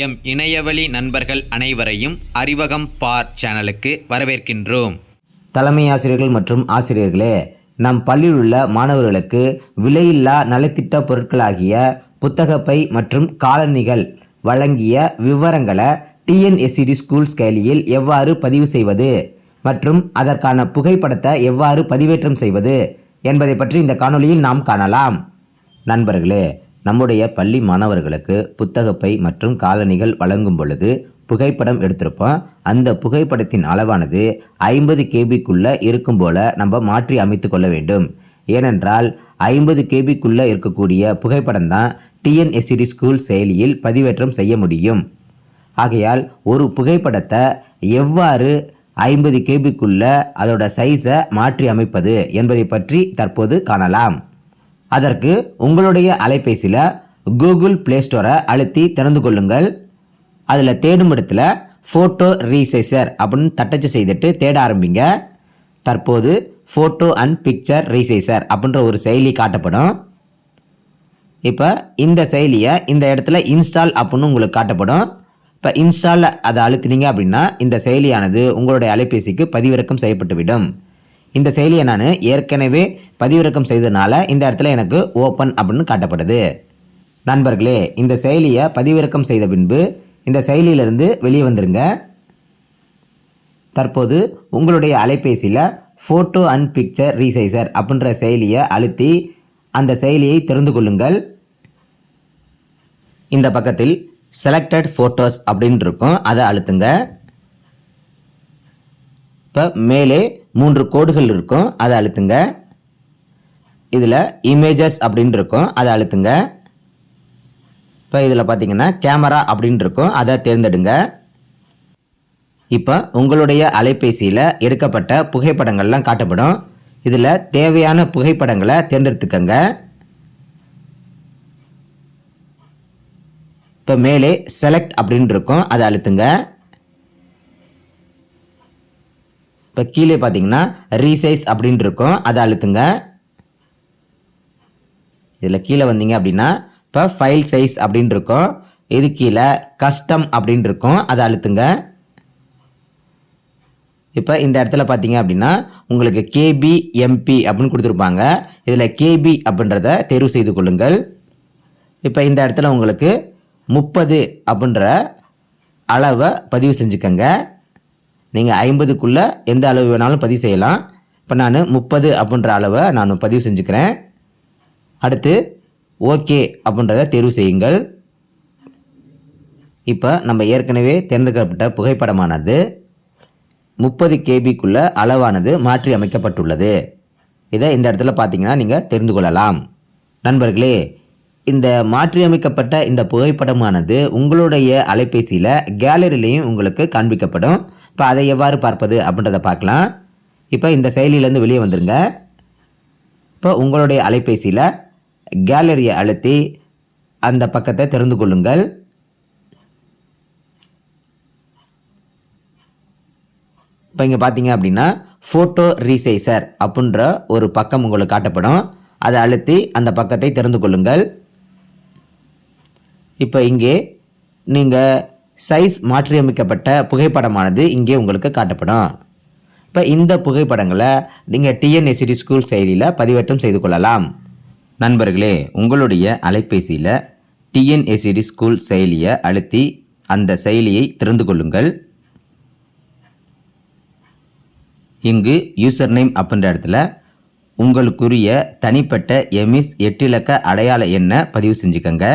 M இணையவழி நண்பர்கள் அனைவரையும் அறிவகம் பார் சேனலுக்கு வரவேற்கின்றோம். தலைமை ஆசிரியர்கள் மற்றும் ஆசிரியர்களே நம் பள்ளியில் உள்ள மாணவர்களுக்கு விலையில்லா நலத்திட்ட பொருட்களாகிய புத்தகப்பை மற்றும் காலணிகள் வழங்கிய விவரங்களை டிஎன்எஸ்சிடி ஸ்கூல் ஸ்கைலியில் எவ்வாறு பதிவு செய்வது மற்றும் அதற்கான புகைப்படத்தை எவ்வாறு பதிவேற்றம் செய்வது என்பதை பற்றி இந்த காணொளியில் நாம் காணலாம். நண்பர்களே நம்முடைய பள்ளி மாணவர்களுக்கு புத்தகப்பை மற்றும் காலணிகள் வழங்கும் பொழுது புகைப்படம் எடுத்திருப்போம். அந்த புகைப்படத்தின் அளவானது ஐம்பது கேபிக்குள்ளே இருக்கும் போல நம்ம மாற்றி அமைத்து கொள்ள வேண்டும். ஏனென்றால் ஐம்பது கேபிக்குள்ளே இருக்கக்கூடிய புகைப்படம் தான் டிஎன்எஸ்சிடி ஸ்கூல் செயலியில் பதிவேற்றம் செய்ய முடியும். ஆகையால் ஒரு புகைப்படத்தை எவ்வாறு ஐம்பது கேபிக்குள்ள அதோட சைஸை மாற்றி அமைப்பது என்பதை பற்றி தற்போது காணலாம். அதற்கு உங்களுடைய அலைபேசியில் கூகுள் ப்ளே ஸ்டோரை அழுத்தி திறந்து கொள்ளுங்கள். அதில் தேடும் இடத்துல ஃபோட்டோ ரீசைசர் அப்படின்னு தட்டச்சு செய்துட்டு தேட ஆரம்பிங்க. தற்போது ஃபோட்டோ அண்ட் பிக்சர் ரீசைசர் அப்படின்ற ஒரு செயலி காட்டப்படும். இப்போ இந்த செயலியை இந்த இடத்துல இன்ஸ்டால் அப்படின்னு உங்களுக்கு காட்டப்படும். இப்போ இன்ஸ்டால் அதை அழுத்தினீங்க அப்படின்னா இந்த செயலியானது உங்களுடைய அலைபேசிக்கு பதிவிறக்கம் செய்யப்பட்டுவிடும். இந்த செயலியை நான் ஏற்கனவே பதிவிறக்கம் செய்ததுனால இந்த இடத்துல எனக்கு ஓப்பன் அப்படின்னு காட்டப்படுது. நண்பர்களே இந்த செயலியை பதிவிறக்கம் செய்த பின்பு இந்த செயலியிலிருந்து வெளியே வந்துருங்க. தற்போது உங்களுடைய அலைபேசியில் ஃபோட்டோ அண்ட் பிக்சர் ரீசைசர் அப்படின்ற செயலியை அழுத்தி அந்த செயலியை தெரிந்து கொள்ளுங்கள். இந்த பக்கத்தில் செலக்டட் ஃபோட்டோஸ் அப்படின்னு இருக்கும் அதை அழுத்துங்க. இப்போ மேலே மூன்று கோடுகள் இருக்கும். அதை அழுத்துங்க. இதில் இமேஜஸ் அப்படின்னு இருக்கும். அதை அழுத்துங்க. இப்போ இதில் பார்த்தீங்கன்னா கேமரா அப்படின்னு இருக்கும். அதை தேர்ந்தெடுங்க. இப்போ உங்களுடைய அலைபேசியில் எடுக்கப்பட்ட புகைப்படங்கள்லாம் காட்டப்படும். இதில் தேவையான புகைப்படங்களை தேர்ந்தெடுத்துக்கங்க. இப்போ மேலே செலக்ட் அப்படின்னு இருக்கும். அதை அழுத்துங்க. இப்போ கீழே பார்த்தீங்கன்னா ரீசைஸ் அப்படின்ட்டு இருக்கும். அதை அழுத்துங்க. இதில் கீழே வந்தீங்க அப்படின்னா இப்போ ஃபைல் சைஸ் அப்படின்ட்டு இருக்கும். இது கீழே கஸ்டம் அப்படின்ட்டு இருக்கும். அதை அழுத்துங்க. இப்போ இந்த இடத்துல பார்த்தீங்க அப்படின்னா உங்களுக்கு கேபி எம்பி அப்படின்னு கொடுத்துருப்பாங்க. இதில் கேபி அப்படின்றத தேர்வு செய்து கொள்ளுங்கள். இப்போ இந்த இடத்துல உங்களுக்கு முப்பது அப்படின்ற அளவை பதிவு செஞ்சுக்கங்க. நீங்கள் ஐம்பதுக்குள்ளே எந்த அளவு வேணாலும் பதிவு செய்யலாம். இப்போ நான் முப்பது அப்படின்ற அளவை நான் பதிவு செஞ்சுக்கிறேன். அடுத்து ஓகே அப்படின்றத தேர்வு செய்யுங்கள். இப்போ நம்ம ஏற்கனவே தேர்ந்தெடுக்கப்பட்ட புகைப்படமானது முப்பது கேபிக்குள்ளே அளவானது மாற்றி அமைக்கப்பட்டுள்ளது. இதை இந்த இடத்துல பார்த்தீங்கன்னா நீங்கள் தெரிந்து கொள்ளலாம். நண்பர்களே இந்த மாற்றியமைக்கப்பட்ட இந்த புகைப்படமானது உங்களுடைய அலைபேசியில் கேலரிலையும் உங்களுக்கு காண்பிக்கப்படும். இப்போ அதை எவ்வாறு பார்ப்பது அப்படின்றத பார்க்கலாம். இப்போ இந்த செயலியிலேருந்து வெளியே வந்துருங்க. இப்போ உங்களுடைய அலைபேசியில் கேலரியை அழுத்தி அந்த பக்கத்தை திறந்து கொள்ளுங்கள். இப்போ இங்கே பார்த்தீங்க அப்படின்னா ஃபோட்டோ ரீசைசர் அப்படின்ற ஒரு பக்கம் உங்களுக்கு காட்டப்படும். அதை அழுத்தி அந்த பக்கத்தை திறந்து கொள்ளுங்கள். இப்போ இங்கே நீங்கள் சைஸ் மாற்றியமைக்கப்பட்ட புகைப்படமானது இங்கே உங்களுக்கு காட்டப்படும். இப்போ இந்த புகைப்படங்களை நீங்கள் டிஎன்எஸ்சிடி ஸ்கூல் செயலியில் பதிவேற்றம் செய்து கொள்ளலாம். நண்பர்களே உங்களுடைய அலைபேசியில் டிஎன்எஸ்சிடி ஸ்கூல் செயலியை அழுத்தி அந்த செயலியை திறந்து கொள்ளுங்கள். இங்கு யூசர் நேம் அப்படின்ற இடத்துல உங்களுக்குரிய தனிப்பட்ட எமிஸ் எட்டு இலக்க அடையாள எண்ணை பதிவு செஞ்சுக்கோங்க.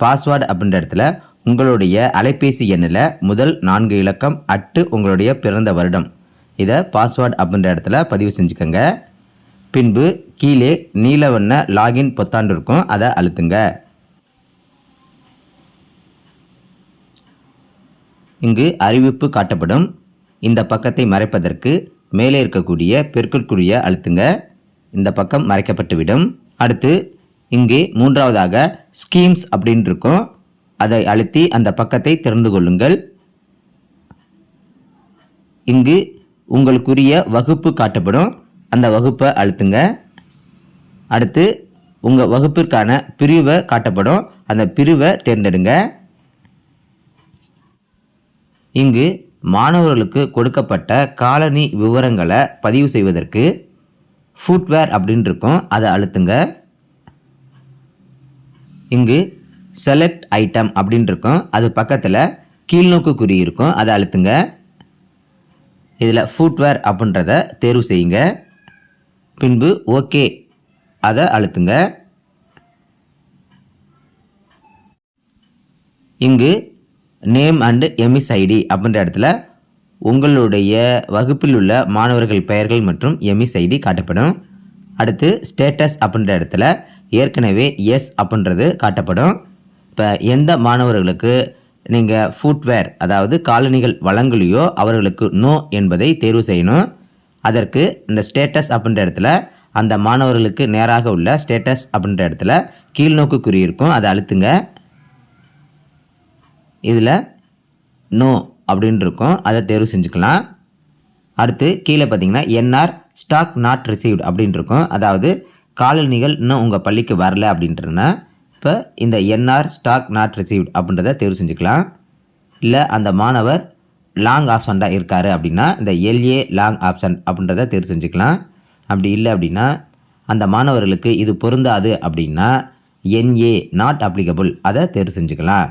பாஸ்வேர்டு அப்படின்ற இடத்துல உங்களுடைய அலைபேசி எண்ணில் முதல் நான்கு இலக்கம் அட்டு உங்களுடைய பிறந்த வருடம். இதை பாஸ்வேர்டு அப்படின்ற இடத்துல பதிவு செஞ்சுக்கோங்க. பின்பு கீழே நீல வண்ண லாகின் பொத்தாண்டு இருக்கும். அதை அழுத்துங்க. இங்கு அறிவிப்பு காட்டப்படும். இந்த பக்கத்தை மறைப்பதற்கு மேலே இருக்கக்கூடிய பெருக்கற்குரிய அழுத்துங்க. இந்த பக்கம் மறைக்கப்பட்டுவிடும். அடுத்து இங்கே மூன்றாவதாக ஸ்கீம்ஸ் அப்படின்னு இருக்கும் அதை அழுத்தி அந்த பக்கத்தை திறந்து கொள்ளுங்கள். இங்கு உங்களுக்குரிய வகுப்பு காட்டப்படும். அந்த வகுப்பை அழுத்துங்க. அடுத்து உங்கள் வகுப்பிற்கான பிரிவை காட்டப்படும். அந்த பிரிவை தேர்ந்தெடுங்க. இங்கு மாணவர்களுக்கு கொடுக்கப்பட்ட காலனி விவரங்களை பதிவு செய்வதற்கு ஃபுட்வேர் அப்படின்னு இருக்கும் அதை அழுத்துங்க. இங்கு செலக்ட் ஐட்டம் அப்படின்னு இருக்கும் அது பக்கத்தில் கீழ்நோக்கு குறி இருக்கும். அதை அழுத்துங்க. இதில் ஃபுட்வேர் அப்படின்றத தேர்வு செய்யுங்க. பின்பு ஓகே அதை அழுத்துங்க. இங்கு நேம் அண்டு எம்இஸ் ஐடி அப்படின்ற இடத்துல உங்களுடைய வகுப்பில் உள்ள மாணவர்கள் பெயர்கள் மற்றும் எம்இஸ் ஐடி காட்டப்படும். அடுத்து ஸ்டேட்டஸ் அப்படின்ற இடத்துல ஏற்கனவே எஸ் அப்படின்றது காட்டப்படும். இப்போ எந்த மாணவர்களுக்கு நீங்கள் ஃபுட்வேர் அதாவது காலணிகள் வழங்கலையோ அவர்களுக்கு நோ என்பதை தேர்வு செய்யணும். அதற்கு இந்த ஸ்டேட்டஸ் அப்படின்ற இடத்துல அந்த மாணவர்களுக்கு நேராக உள்ள ஸ்டேட்டஸ் அப்படின்ற இடத்துல கீழ்நோக்கு குறி இருக்கும். அதை அழுத்துங்க. இதில் நோ அப்படின்னு இருக்கும். அதை தேர்வு செஞ்சுக்கலாம். அடுத்து கீழே பார்த்தீங்கன்னா என்ஆர் ஸ்டாக் நாட் ரிசீவ்டு அப்படின்னு இருக்கும். அதாவது காலனிகள் இன்னும் உங்கள் பள்ளிக்கு வரல அப்படின்றனா இப்போ இந்த என்ஆர் ஸ்டாக் நாட் ரிசீவ்ட் அப்படின்றத தேர்வு செஞ்சுக்கலாம். இல்லை அந்த மாணவர் லாங் ஆப்ஷன்டாக இருக்காரு அப்படின்னா இந்த எல்ஏ லாங் ஆப்ஷன் அப்படின்றத தேர்வு செஞ்சுக்கலாம். அப்படி இல்லை அப்படின்னா அந்த மாணவர்களுக்கு இது பொருந்தாது அப்படின்னா என்ஏ நாட் அப்ளிகபிள் அதை தேர்வு செஞ்சுக்கலாம்.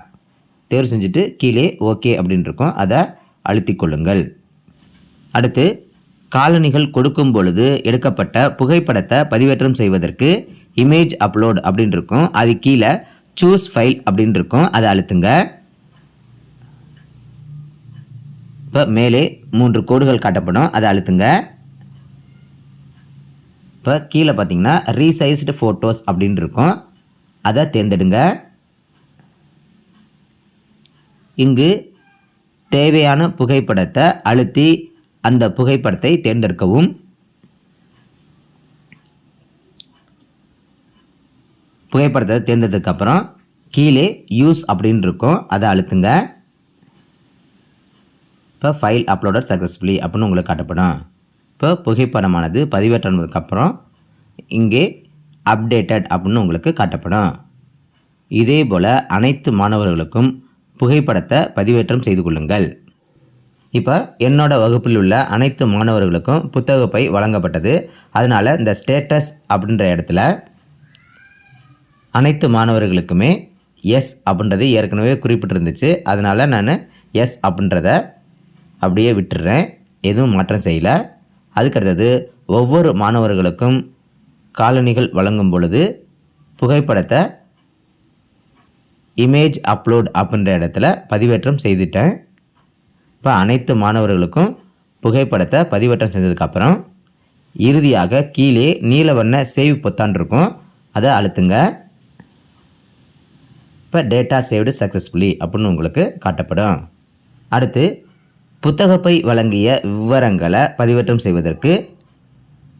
தேர்வு செஞ்சுட்டு கீழே ஓகே அப்படின்னு இருக்கும் அதை அழுத்திக் கொள்ளுங்கள். அடுத்து காலணிகள் கொடுக்கும் பொழுது எடுக்கப்பட்ட புகைப்படத்தை பதிவேற்றம் செய்வதற்கு இமேஜ் அப்லோட் அப்படின்னு இருக்கும் அது கீழே சூஸ் ஃபைல் அப்படின்னு இருக்கும் அதை அழுத்துங்க. இப்போ மேலே மூன்று கோடுகள் காட்டப்படும். அதை அழுத்துங்க. இப்போ கீழே பார்த்தீங்கன்னா ரீசைஸ்டு ஃபோட்டோஸ் அப்படின்னு இருக்கும் அதை தேர்ந்தெடுங்க. இங்கு தேவையான புகைப்படத்தை அழுத்தி அந்த புகைப்படத்தை தேர்ந்தெடுக்கவும். புகைப்படத்தை தேர்ந்தெடுத்ததுக்கப்புறம் கீழே யூஸ் அப்படின்னு இருக்கும். அதை அழுத்துங்க. இப்போ ஃபைல் அப்லோடட் சக்ஸஸ்ஃபுல்லி அப்படின்னு உங்களுக்கு காட்டப்படும். இப்போ புகைப்படமானது பதிவேற்றதுக்கப்புறம் இங்கே அப்டேட்டட் அப்படின்னு உங்களுக்கு காட்டப்படும். இதே போல் அனைத்து மாணவர்களுக்கும் புகைப்படத்தை பதிவேற்றம் செய்து கொள்ளுங்கள். இப்போ என்னோட வகுப்பில் உள்ள அனைத்து மாணவர்களுக்கும் புத்தக பை வழங்கப்பட்டது. அதனால் இந்த ஸ்டேட்டஸ் அப்படின்ற இடத்துல அனைத்து மாணவர்களுக்குமே எஸ் அப்படின்றது ஏற்கனவே குறிப்பிட்டிருந்துச்சு. அதனால் நான் எஸ் அப்படின்றத அப்படியே விட்டுடுறேன் எதுவும் மாற்றம் செய்யலை. அதுக்கடுத்தது ஒவ்வொரு மாணவர்களுக்கும் காலணிகள் வழங்கும் பொழுது புகைப்படத்தை இமேஜ் அப்லோட் அப்படின்ற இடத்துல பதிவேற்றம் செய்துட்டேன். இப்போ அனைத்து மாணவர்களுக்கும் புகைப்படத்தை பதிவேற்றம் செஞ்சதுக்கப்புறம் இறுதியாக கீழே நீல வண்ண சேவ் பொத்தான் இருக்கும். அதை அழுத்துங்க. இப்போ டேட்டா சேவ்டு சக்ஸஸ்ஃபுல்லி அப்படின்னு உங்களுக்கு காட்டப்படும். அடுத்து புத்தகப்பை வழங்கிய விவரங்களை பதிவேற்றம் செய்வதற்கு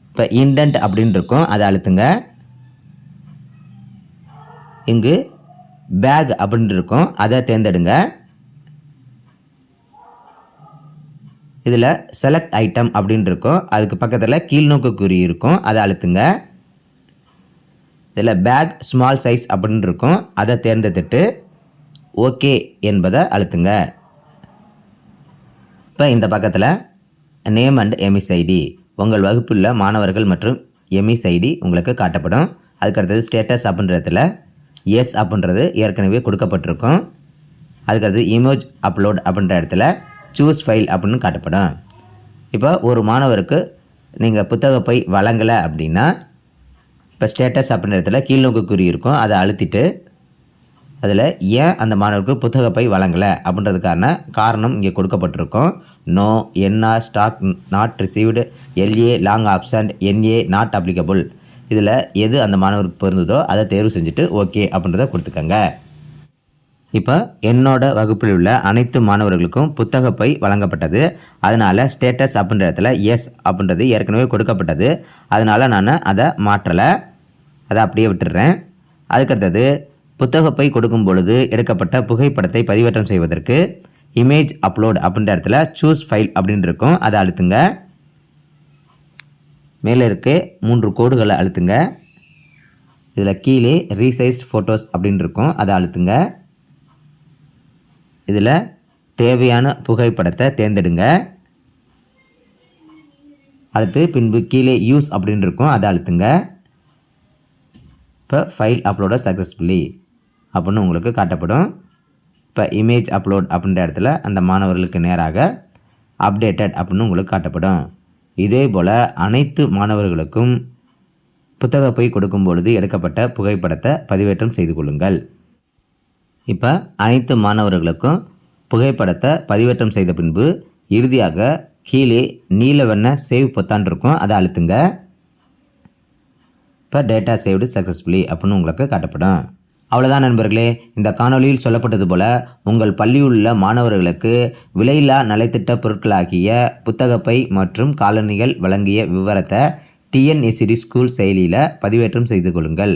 இப்போ இன்டென்ட் அப்படின்னு இருக்கும். அதை அழுத்துங்க. இங்கு பேக் அப்படின்னு இருக்கும். அதை தேர்ந்தெடுங்க. இதில் செலக்ட் ஐட்டம் அப்படின்னு இருக்கும். அதுக்கு பக்கத்தில் கீழ்நோக்கு குறி இருக்கும். அதை அழுத்துங்க. இதில் பேக் ஸ்மால் சைஸ் அப்படின்னு இருக்கும். அதை தேர்ந்தெடுத்துட்டு ஓகே என்பதை அழுத்துங்க. இப்போ இந்த பக்கத்தில் நேம் அண்ட் எம்இஸ் ஐடி உங்கள் வகுப்பில் மாணவர்கள் மற்றும் எம்இஸ் ஐடி உங்களுக்கு காட்டப்படும். அதுக்கடுத்தது ஸ்டேட்டஸ் அப்படின்றதுல எஸ் அப்படின்றது ஏற்கனவே கொடுக்கப்பட்டிருக்கும். அதுக்கடுத்து இமேஜ் அப்லோட் அப்படின்ற இடத்துல சூஸ் ஃபைல் அப்படின்னு காட்டப்படும். இப்போ ஒரு மாணவருக்கு நீங்கள் புத்தக பை வழங்கலை அப்படின்னா இப்போ ஸ்டேட்டஸ் அப்படின்ற இடத்துல கீழ்நோக்கு குறி இருக்கும் அதை அழுத்திட்டு அதில் ஏன் அந்த மாணவருக்கு புத்தகப்பை வழங்கலை அப்படின்றதுக்கான காரணம் இங்கே கொடுக்கப்பட்டிருக்கும். No NR stock not received LA long option NA not applicable இதில் எது அந்த மாணவருக்கு பொருந்ததோ அதை தேர்வு செஞ்சுட்டு ஓகே அப்படின்றத கொடுத்துக்கங்க. இப்போ என்னோட வகுப்பில் உள்ள அனைத்து மாணவர்களுக்கும் புத்தக பை வழங்கப்பட்டது. அதனால் ஸ்டேட்டஸ் அப்படின்ற இடத்துல எஸ் அப்படின்றது ஏற்கனவே கொடுக்கப்பட்டது. அதனால் நான் அதை மாற்றலை. அதை அப்படியே விட்டுடுறேன். அதுக்கடுத்தது புத்தகப்பை கொடுக்கும் பொழுது எடுக்கப்பட்ட புகைப்படத்தை பதிவேற்றம் செய்வதற்கு இமேஜ் அப்லோட் அப்படின்ற இடத்துல சூஸ் ஃபைல் அப்படின்னு இருக்கும். அதை அழுத்துங்க. மேலே இருக்க மூன்று கோடுகளை அழுத்துங்க. இதில் கீழே ரீசைஸ்ட் ஃபோட்டோஸ் அப்படின்னு இருக்கும். அதை அழுத்துங்க. இதில் தேவையான புகைப்படத்தை தேர்ந்தெடுங்க. அடுத்து பின்பு கீழே யூஸ் அப்படின்னு இருக்கும் அதை அழுத்துங்க. இப்போ ஃபைல் அப்லோட சக்ஸஸ்ஃபுல்லி அப்படின்னு உங்களுக்கு காட்டப்படும். இப்போ இமேஜ் அப்லோட் அப்படின்ற இடத்துல அந்த மாணவர்களுக்கு நேராக அப்டேட்டட் அப்படின்னு உங்களுக்கு காட்டப்படும். இதே போல் அனைத்து மாணவர்களுக்கும் புத்தக பை கொடுக்கும் பொழுது எடுக்கப்பட்ட புகைப்படத்தை பதிவேற்றம் செய்து கொள்ளுங்கள். இப்போ அனைத்து மாணவர்களுக்கும் புகைப்படத்தை பதிவேற்றம் செய்த பின்பு இறுதியாக கீழே நீல வண்ண சேவ் பொத்தான் இருக்கும். அதை அழுத்துங்க. இப்போ டேட்டா சேவ்டு சக்ஸஸ்ஃபுல்லி அப்படின்னு உங்களுக்கு காட்டப்படும். அவ்வளோதான் நண்பர்களே. இந்த காணொளியில் சொல்லப்பட்டது போல் உங்கள் பள்ளியில் உள்ள மாணவர்களுக்கு விலையில்லா நலத்திட்ட பொருட்களாகிய புத்தகப்பை மற்றும் காலணிகள் வழங்கிய விவரத்தை டிஎன்எஸ்சிடி ஸ்கூல் செயலியில் பதிவேற்றம் செய்து கொள்ளுங்கள்.